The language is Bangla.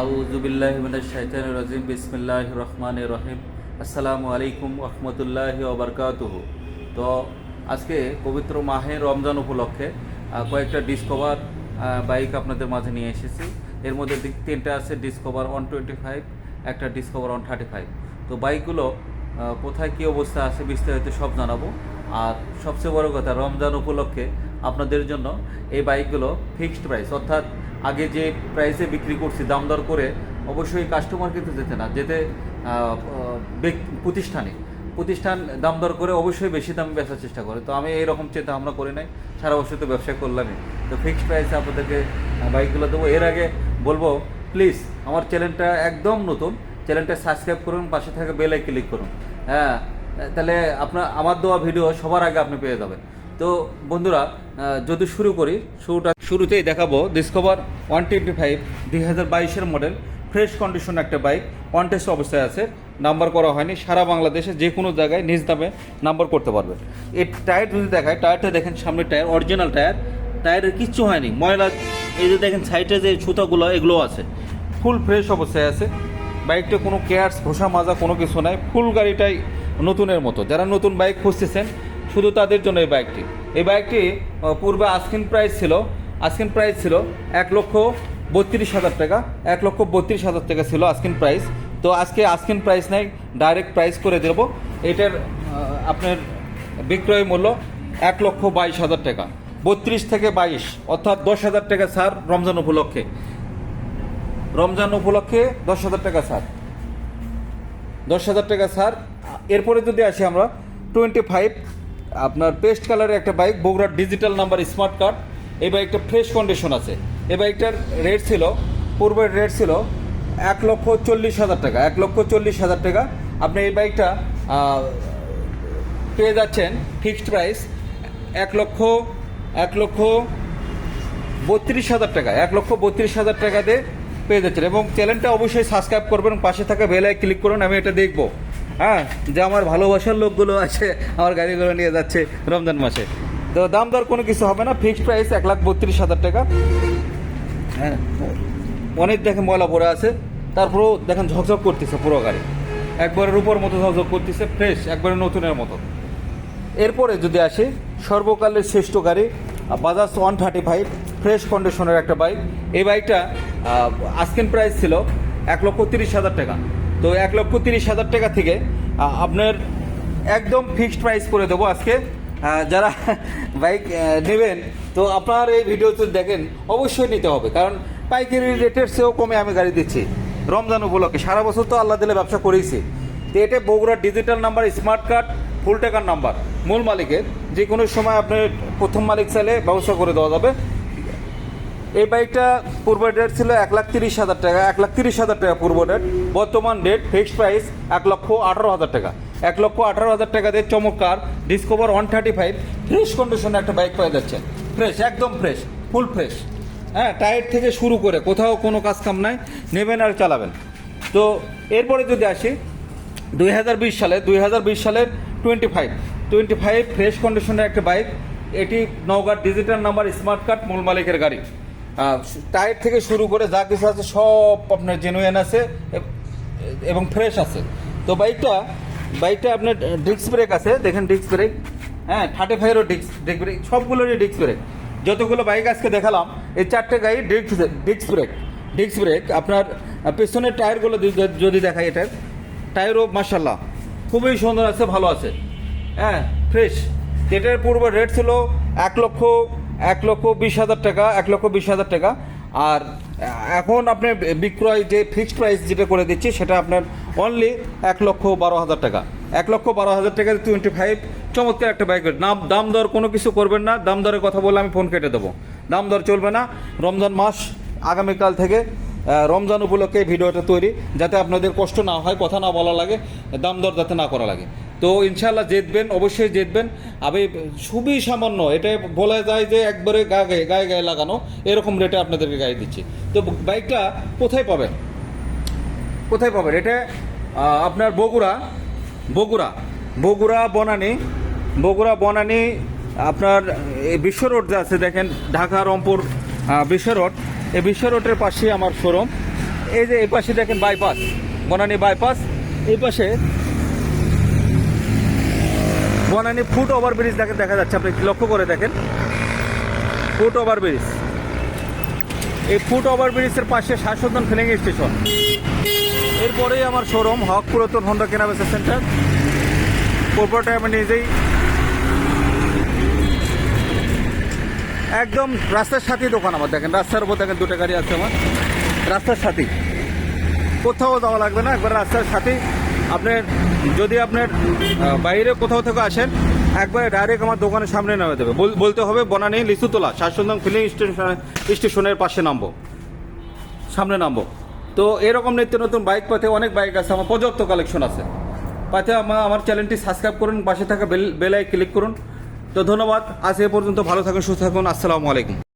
আউজুবিল্লাহ শাইতান রাজিম বিসমিল্লাহ রহমান রহিম। আসসালামু আলাইকুম রহমতুল্লাহ ওবরকাতুহ তো আজকে পবিত্র মাহে রমজান উপলক্ষে কয়েকটা ডিসকভার বাইক আপনাদের মাঝে নিয়ে এসেছি। এর মধ্যে তিনটা আছে ডিসকভার ওয়ান টোয়েন্টি ফাইভ একটা ডিসকভার ওয়ান থার্টি ফাইভ তো বাইকগুলো কোথায় কী অবস্থা আছে বিস্তারিত সব জানাব। আর সবচেয়ে বড় কথা, রমজান উপলক্ষে আপনাদের জন্য এই বাইকগুলো ফিক্সড প্রাইস অর্থাৎ আগে যে প্রাইসে বিক্রি করছি, দাম দর করে, অবশ্যই কাস্টমার কিন্তু যেতে না, যেতে প্রতিষ্ঠানে। প্রতিষ্ঠান দাম দর করে অবশ্যই বেশি দামে বেচার চেষ্টা করে। তো আমি এইরকম চিন্তা আমরা করি নাই, সারা বছর তো ব্যবসা করলামই। তো ফিক্সড প্রাইসে আপনাদেরকে বাইকগুলো দেবো। এর আগে বলব প্লিজ আমার চ্যানেলটা একদম নতুন। চ্যানেলটা সাবস্ক্রাইব করুন, পাশে থাকা বেল ক্লিক করুন। হ্যাঁ তাহলে আপনার, আমার দেওয়া ভিডিও সবার আগে আপনি পেয়ে যাবেন। তো বন্ধুরা যদি শুরু করি, শুরুটা শুরুতেই দেখাবো ডিসকভার ওয়ান টোয়েন্টি ফাইভ দুই হাজার বাইশের মডেল ফ্রেশ কন্ডিশন একটা বাইক ওয়ান টেস্ট অবস্থায় আছে নাম্বার করা হয়নি, সারা বাংলাদেশে যে কোনো জায়গায় নিজ দামে নাম্বার করতে পারবেন এই টায়ার যদি দেখায় টায়ারটা দেখেন সামনের টায়ার অরিজিনাল টায়ার টায়ারের কিচ্ছু হয়নি, ময়লা, এই যে দেখেন সাইডে যে সুতাগুলো, এগুলো আছে। ফুল ফ্রেশ অবস্থায় আছে বাইকটা কোনো কেয়ার্স ঘোষা মাজা কোনো কিছু নাই ফুল গাড়িটাই নতুনের মতো। যারা নতুন বাইক খুঁজতেছেন শুধু তাদের জন্য এই বাইকটি এই বাইকটি পূর্বে আস্কিন প্রাইস ছিল আস্কিন প্রাইস ছিল এক লক্ষ বত্রিশ হাজার টাকা, এক লক্ষ বত্রিশ হাজার টাকা ছিল আস্কিন প্রাইস তো আজকে আস্কিন প্রাইস নাই ডাইরেক্ট প্রাইস করে দেব। এটার আপনার বিক্রয় মূল্য এক লক্ষ বাইশ হাজার টাকা। বত্রিশ থেকে বাইশ, অর্থাৎ দশ হাজার টাকা ছাড় রমজান উপলক্ষে। রমজান উপলক্ষে দশ হাজার টাকা ছাড়। দশ হাজার টাকা ছাড়। এরপরে যদি আসি আমরা টোয়েন্টি ফাইভ আপনার পেস্ট কালারের একটা বাইক বগুড়ার ডিজিটাল নাম্বার স্মার্ট কার্ড এই বাইকটা ফ্রেশ কন্ডিশন আছে। এই বাইকটার রেট ছিল, পূর্বের রেট ছিল এক লক্ষ চল্লিশ হাজার টাকা, এক লক্ষ চল্লিশ হাজার টাকা। আপনি এই বাইকটা পেয়ে যাচ্ছেন ফিক্সড প্রাইস এক লক্ষ এক লক্ষ বত্রিশ হাজার টাকা, এক লক্ষ বত্রিশ হাজার টাকা দিয়ে পেয়ে যাচ্ছেন। এবং চ্যানেলটা অবশ্যই সাবস্ক্রাইব করবেন পাশে থাকা বেলায় ক্লিক করুন, আমি এটা দেখব। হ্যাঁ যে আমার ভালোবাসার লোকগুলো আছে, আমার গাড়িগুলো নিয়ে যাচ্ছে রমজান মাসে। তো দাম দর কোনো কিছু হবে না ফিক্সড প্রাইস এক লাখ বত্রিশ হাজার টাকা। হ্যাঁ অনেক দেখেন ময়লা পড়ে আছে, তারপরেও দেখেন ঝকঝক করতেছে পুরো গাড়ি। একবারের উপর মতো ঝকঝক করতেছে ফ্রেশ একবারে নতুনের মতো। এরপরে যদি আসি, সর্বকালের শ্রেষ্ঠ গাড়ি Bajaj one thirty five fresh কন্ডিশনের একটা বাইক এই বাইকটা আস্কিন প্রাইস ছিল এক লক্ষ তিরিশ হাজার টাকা। তো এক লক্ষ তিরিশ হাজার টাকা থেকে আপনার একদম ফিক্সড প্রাইস করে দেবো আজকে। যারা বাইক নেবেন, তো আপনার এই ভিডিওতে দেখেন, অবশ্যই নিতে হবে। কারণ পাইকারি রেটের চেয়েও কমে আমি গাড়ি দিচ্ছি। রমজান উপলক্ষে, সারা বছর তো আল্লাহ দিলে ব্যবসা করেইছি। তো এটা বগুড়ার digital number smart card full টাকার নাম্বার মূল মালিকের যে কোনো সময় আপনার প্রথম মালিক চাইলে ব্যবস্থা করে দেওয়া যাবে। এই বাইকটা পূর্ব ডেট ছিল এক লাখ তিরিশ হাজার টাকা, এক লাখ তিরিশ হাজার টাকা পূর্ব ডেট বর্তমান ডেট ফিক্সড প্রাইস এক লক্ষ আঠারো হাজার টাকা। এক লক্ষ আঠারো হাজার টাকা দিয়ে চমৎকার discover one thirty five fresh কন্ডিশনে একটা বাইক পাওয়া যাচ্ছে। ফ্রেশ একদম ফ্রেশ ফুল ফ্রেশ হ্যাঁ টায়ার থেকে শুরু করে কোথাও কোনো কাজ কাম নাই, নেবেন আর চালাবেন। তো এরপরে যদি আসি, দুই হাজার বিশ সালে, দুই হাজার বিশ সালের twenty five twenty five fresh কন্ডিশনের একটা বাইক এটি Naogaon digital number smart card মূল মালিকের গাড়ি। টায়ার থেকে শুরু করে যা কিছু আছে সব আপনার জেনুইন আছে, এবং ফ্রেশ আছে। তো বাইকটা বাইকটা আপনার ডিস্ক ব্রেক আছে, দেখেন ডিস্ক ব্রেক হ্যাঁ থার্টি ফাইভেরও ডিস্ক ডিস্ক ব্রেক সবগুলোরই ডিস্ক ব্রেক যতগুলো বাইক আজকে দেখালাম, এই চারটে গাড়ি disc disc brake disc brake আপনার পেছনের টায়ারগুলো যদি- দেখাই এটার টায়ারও মার্শাল্লাহ খুবই সুন্দর আছে, ভালো আছে। হ্যাঁ ফ্রেশ এটার পূর্ব রেট ছিল এক লক্ষ এক লক্ষ বিশ হাজার টাকা, এক লক্ষ বিশ হাজার টাকা। আর এখন আপনি বিক্রয় যে ফিক্সড প্রাইস যেটা করে দিচ্ছি, সেটা আপনার অনলি এক লক্ষ বারো হাজার টাকা। এক লক্ষ বারো হাজার টাকা টোয়েন্টি ফাইভ চমৎকার একটা বাইক নাম, দাম দর কোনো কিছু করবেন না। দাম দরের কথা বলে আমি ফোন কেটে দেবো। দাম দর চলবে না। রমজান মাস আগামীকাল থেকে রমজান উপলক্ষে ভিডিওটা তৈরি, যাতে আপনাদের কষ্ট না হয়, কথা না বলা লাগে, দাম দর যাতে না করা লাগে। তো ইনশাল্লাহ জিতবেন, অবশ্যই জিতবেন। আমি খুবই সামান্য এটা বলা যায় যে একবারে গা গায়ে গায়ে গায়ে লাগানো, এরকম রেটে আপনাদেরকে গায়ে দিচ্ছি। তো বাইকটা কোথায় পাবেন? কোথায় পাবেন? এটা আপনার বগুড়া বগুড়া বগুড়া বনানি বগুড়া বনানি, আপনার বিশ্ব রোড যে আছে, দেখেন, ঢাকা, রংপুর বিশ্ব রোড। এই বিশ্ব রোডের পাশেই আমার শোরুম। এই যে এই পাশে দেখেন বাইপাস বনানি বাইপাস এই পাশে বনানী ফুট ওভার ব্রিজ দেখেন, দেখা যাচ্ছে, আপনি লক্ষ্য করে দেখেন? Foot over bridge. এই ফুট ওভার ব্রিজের পাশে শাশ্বতন ফিলিং স্টেশন। এরপরেই আমার শোরুম, হক পুরাতন হন্ডা কেনাবেচা সেন্টার। পরপরটায় আমি নিজেই একদম রাস্তার সাথেই দোকান আমার, দেখেন, রাস্তার উপর দেখেন দুটো গাড়ি আছে আমার। রাস্তার সাথেই। কোথাও যাওয়া লাগবে না, একবার রাস্তার সাথেই আপনার, যদি আপনার বাইরে কোথাও থেকে আসেন, একবারে ডাইরেক্ট আমার দোকানের সামনে নামে দেবে। বল- বলতে হবে বনানী লিচুতলা শাসনদম ফিলিং স্টেশন, স্টেশনের পাশে নামবো। সামনে নামবো। তো এরকম নিত্য নতুন বাইক পাতে অনেক বাইক আছে, আমার পর্যাপ্ত কালেকশন আছে। পাতে আমার আমার চ্যানেলটি সাবস্ক্রাইব করুন, পাশে থাকা বেল বেলায় ক্লিক করুন। তো ধন্যবাদ, আজ এ পর্যন্ত ভালো থাকুন, সুস্থ থাকুন, আসসালামু আলাইকুম।